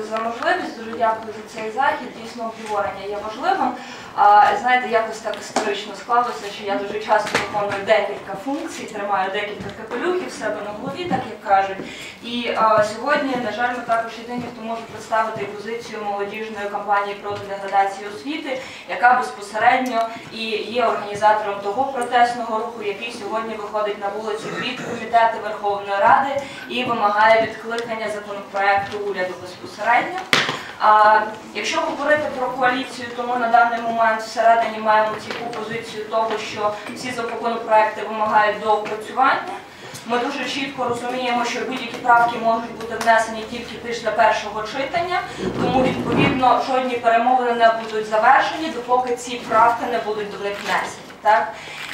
за можливість, дуже дякую за цей захід. Дійсно, обговорення є важливим. Знаєте, якось так історично склалося, що я дуже часто виконую декілька функцій, тримаю декілька капелюхів себе на голові, так як кажуть. І сьогодні, на жаль, ми також єдині, хто може представити позицію молодіжної кампанії проти деградації освіти, яка безпосередньо і є організатором того протестного руху, який сьогодні виходить на вулиці від комітету Верховної Ради і вимагає відкликання законопроекту уряду безпосередньо. А якщо говорити про коаліцію, то ми на даний момент всередині маємо цілу позицію того, що всі законопроекти вимагають доопрацювання. Ми дуже чітко розуміємо, що будь-які правки можуть бути внесені тільки після першого читання, тому відповідно жодні перемовини не будуть завершені, допоки ці правки не будуть до них внесені. Так?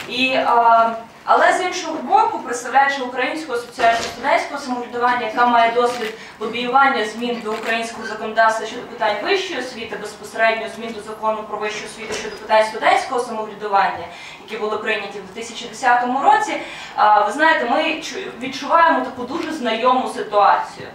І, а, але з іншого боку, представляючи Українську асоціацію студентського самоврядування, яка має досвід лобіювання змін до українського законодавства щодо питань вищої освіти, безпосередньо змін до закону про вищу освіту щодо питань студентського самоврядування, які були прийняті в 2010 році, а, ви знаєте, ми чу- відчуваємо таку дуже знайому ситуацію.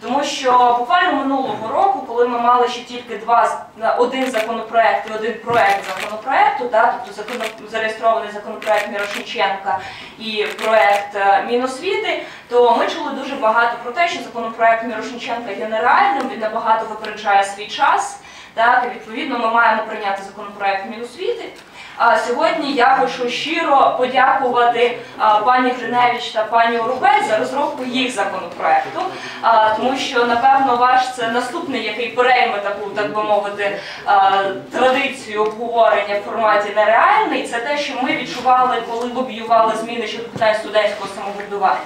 Тому що буквально минулого року, коли ми мали ще тільки два один законопроект і один проект законопроекту, та, тобто закон, зареєстрований законопроект Мірошниченка і проект е, Міносвіти, то ми чули дуже багато про те, що законопроект Мірошниченка є нереальним, він набагато випереджає свій час. Так, і відповідно ми маємо прийняти законопроект Міносвіти. Сьогодні я хочу щиро подякувати пані Гриневич та пані Орубець за розробку їх законопроекту, тому що напевно ваш це наступний, який перейме таку, так би мовити, традицію обговорення в форматі нереальний. Це те, що ми відчували, коли лобіювали зміни щодо питань студентського самоврядування.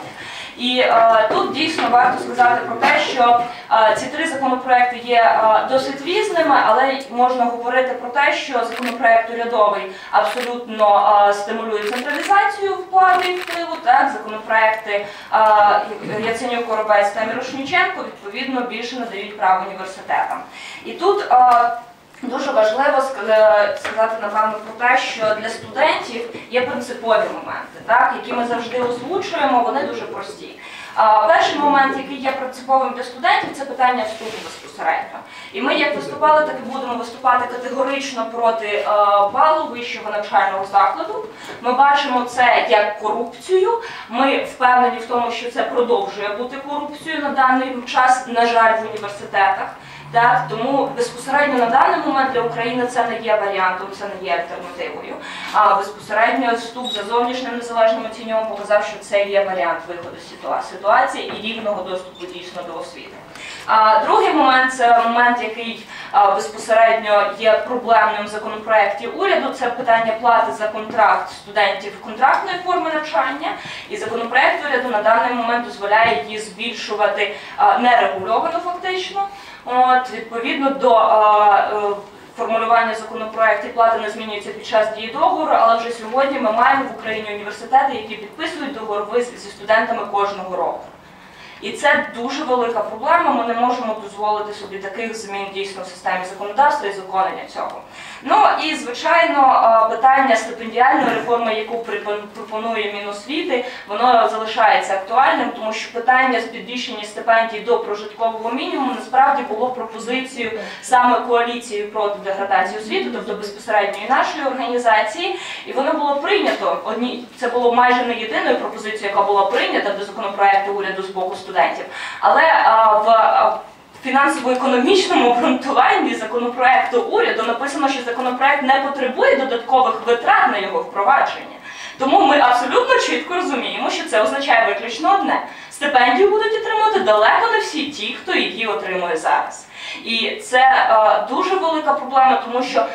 І е, тут дійсно варто сказати про те, що е, ці три законопроекти є е, досить різними, але можна говорити про те, що законопроект урядовий абсолютно е, стимулює централізацію впливу і впливу. Так, законопроекти е, Яценюк, Коробець та Мірошніченко відповідно більше надають право університетам. І тут е, Дуже важливо сказати напевно про те, що для студентів є принципові моменти, так, які ми завжди озвучуємо, вони дуже прості. А, перший момент, який є принциповим для студентів, це питання вступу безпосередньо. І ми як виступали, так і будемо виступати категорично проти е, балу вищого навчального закладу. Ми бачимо це як корупцію. Ми впевнені в тому, що це продовжує бути корупцією на даний час, на жаль, в університетах. Так, тому безпосередньо на даний момент для України це не є варіантом, це не є альтернативою. А безпосередньо вступ за зовнішнім незалежним оцінюванням показав, що це є варіант виходу з ситуації і рівного доступу дійсно до освіти. А другий момент це момент, який безпосередньо є проблемним в законопроекті уряду. Це питання плати за контракт студентів контрактної форми навчання. І законопроект уряду на даний момент дозволяє її збільшувати нерегульовано фактично. От, відповідно до е, формулювання законопроектів плата не змінюється під час дії договору, але вже сьогодні ми маємо в Україні університети, які підписують договори зі студентами кожного року. І це дуже велика проблема. Ми не можемо дозволити собі таких змін дійсно в системі законодавства і законення цього. Ну і звичайно, питання стипендіальної реформи, яку пропонує Міносвіти, воно залишається актуальним, тому що питання з підвищення стипендій до прожиткового мінімуму насправді було пропозицією саме коаліції проти деградації освіти, тобто безпосередньо і нашої організації, і воно було прийнято. Це було майже не єдиною пропозицією, яка була прийнята до законопроекту уряду з боку студентів, але а, в фінансово-економічному обґрунтуванні законопроекту уряду написано, що законопроект не потребує додаткових витрат на його впровадження. Тому ми абсолютно чітко розуміємо, що це означає виключно одне: стипендію будуть отримувати далеко не всі ті, хто її отримує зараз. І це е, дуже велика проблема, тому що е,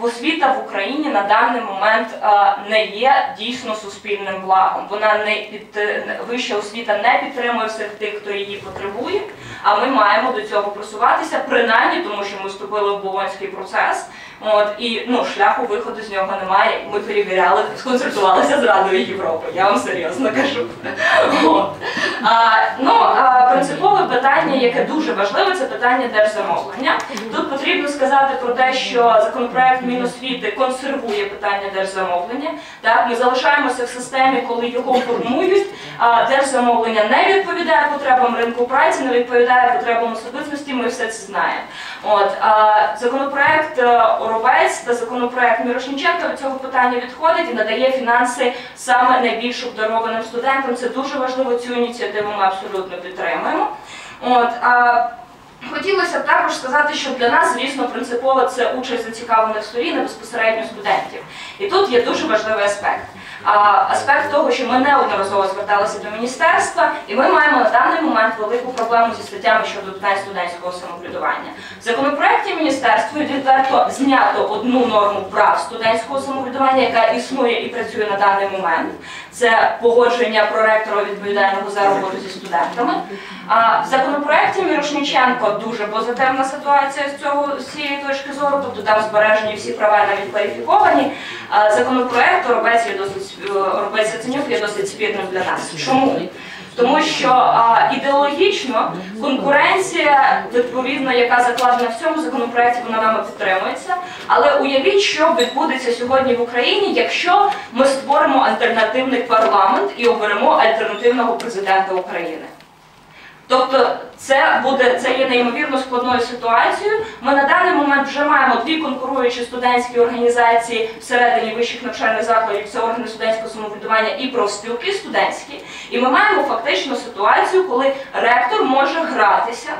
освіта в Україні на даний момент е, не є дійсно суспільним благом. Вона не під вища освіта не підтримує всіх тих, хто її потребує. А ми маємо до цього просуватися, принаймні тому, що ми вступили в Болонський процес. От і ну шляху виходу з нього немає. Ми перевіряли, сконсультувалися з Радою Європи. Я вам серйозно кажу. От. А, ну а принципове питання, яке дуже важливе, це питання держзамовлення. Тут потрібно сказати про те, що законопроект Міносвіти консервує питання держзамовлення. Так, ми залишаємося в системі, коли його формують. А держзамовлення не відповідає потребам ринку праці, не відповідає потребам особистості. Ми все це знаємо. От а законопроект Оробець та законопроект Мірошніченка від цього питання відходить і надає фінанси саме найбільш обдарованим студентам. Це дуже важливо. Цю ініціативу ми абсолютно підтримуємо. От а Хотілося б також сказати, що для нас, звісно, принципово це участь зацікавлених сторін, і безпосередньо студентів. І тут є дуже важливий аспект. Аспект того, що ми неодноразово зверталися до міністерства, і ми маємо на даний момент велику проблему зі статтями щодо студентського самоврядування. В законопроекті міністерства відверто знято одну норму прав студентського самоврядування, яка існує і працює на даний момент. Це погодження проректора відповідального за роботу зі студентами. А в законопроекті Мірошниченко дуже позитивна ситуація з цього з цієї точки зору, тобто там збережені всі права навіть кваліфіковані. Законопроект Оробець досить Оробець Яценюк є досить спірним для нас. Чому? Тому що а, ідеологічно конкуренція, відповідно, яка закладена в цьому законопроекті, вона нами підтримується. Але уявіть, що відбудеться сьогодні в Україні, якщо ми створимо альтернативний парламент і оберемо альтернативного президента України. Тобто це буде це є неймовірно складною ситуацією. Ми на даний момент вже маємо дві конкуруючі студентські організації всередині вищих навчальних закладів. Це органи студентського самоврядування і профспілки студентські. І ми маємо фактично ситуацію, коли ректор може гратися.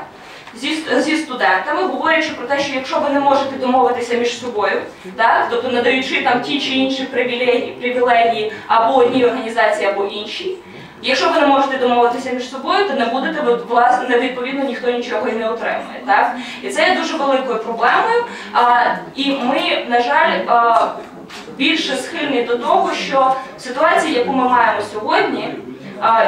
Зі, зі студентами, говорячи про те, що якщо ви не можете домовитися між собою, так, тобто надаючи там ті чи інші привілегії, привілегії або одній організації, або іншій, Якщо ви не можете домовитися між собою, то не будете ви власне відповідно ніхто нічого і не отримує. Так і це є дуже великою проблемою. А, і ми, на жаль, а, більше схильні до того, що ситуація, яку ми маємо сьогодні.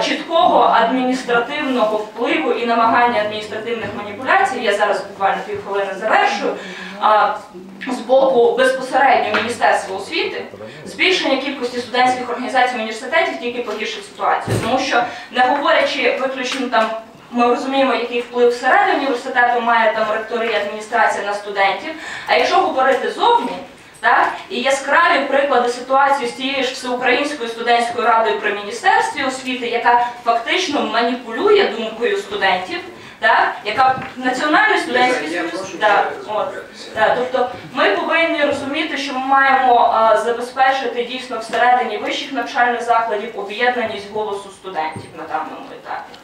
Чіткого адміністративного впливу і намагання адміністративних маніпуляцій, я зараз буквально півхвилини завершую, з боку безпосередньо Міністерства освіти, збільшення кількості студентських організацій університетів тільки погіршить ситуацію, тому що не говорячи виключно там. Ми розуміємо, який вплив всередині університету має там ректори і адміністрація на студентів. А якщо говорити зовні, так і яскраві приклади ситуації з тією ж всеукраїнською студентською радою при міністерстві освіти, яка фактично маніпулює думкою студентів, так, яка національна студентський союз, так, от, так, тобто ми повинні розуміти, що ми маємо а, забезпечити дійсно всередині вищих навчальних закладів об'єднаність голосу студентів на даному етапі.